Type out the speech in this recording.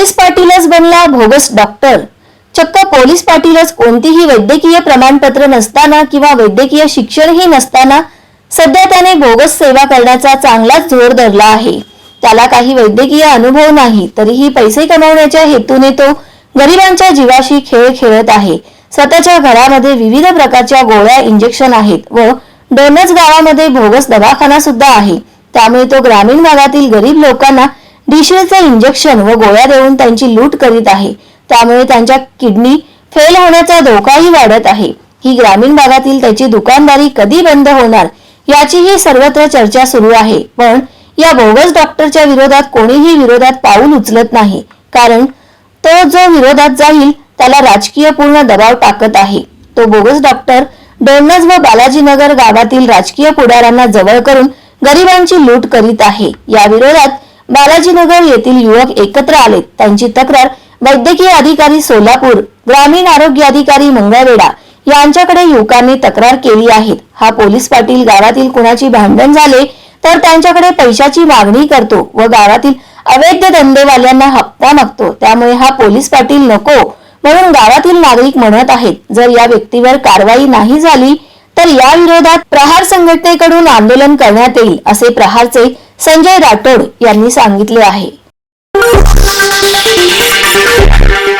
Police पाटीलच बनला bogus doctor. चक्क पोलीस पाटीलच कोणतीही वैद्यकीय प्रमाणपत्र नसताना किंवा वैद्यकीय शिक्षणही नसताना सध्या त्याने बोगस सेवा करण्याचा चांगलाच जोर धरला आहे. त्याला काही वैद्यकीय अनुभव नाही तरीही पैसे कमवण्याच्या हेतूने तो गरिबांच्या जीवाशी खेळ खेळत आहे. स्वतःच्या घरामध्ये विविध प्रकारच्या गोळ्या इंजेक्शन आहेत व डोनच गावामध्ये भोगस दवाखाना सुद्धा आहे. त्यामुळे तो ग्रामीण भागातील गरीब लोकांना डिशेलचे इंजेक्शन व गोळ्या देऊन त्यांची लूट करीत आहे. त्यामुळे त्यांच्या किडनी फेल होण्याचा धोकाही वाढत आहे. ही ग्रामीण भागातील त्याची दुकानदारी कधी बंद होणार याचीही सर्वत्र चर्चा सुरू आहे. पण या बोगस डॉक्टरच्या विरोधात कोणीही विरोधात पाऊल उचलत नाही. कारण तो जो विरोधात जाईल त्याला राजकीय पूर्ण दबाव टाकत आहे. तो बोगस डॉक्टर डोनज व बालाजीनगर गावातील राजकीय पुढाऱ्यांना जवळ करून गरिबांची लूट करीत आहे. या विरोधात बालाजीनगर येथील युवक एकत्र आले त्यांची तक्रार वैद्यकीय अधिकारी सोलापूर ग्रामीण आरोग्य अधिकारी मंगळवेढा यांच्याकडे युवकांनी तक्रार केली आहे. हा पोलीस पाटील गावातील कुणाची भांडण झाले तर त्यांच्याकडे पैशाची मागणी करतो व गावातील अवैध धंदेवाल्यांना हप्ता मागतो. त्यामुळे हा पोलीस पाटील नको म्हणून गावातील नागरिक म्हणत आहेत जर या व्यक्तीवर कारवाई नाही झाली तर या विरोधात प्रहार संघटनेकडून आंदोलन करण्यात येईल असे प्रहारचे संजय राठोड यांनी सांगितले आहे.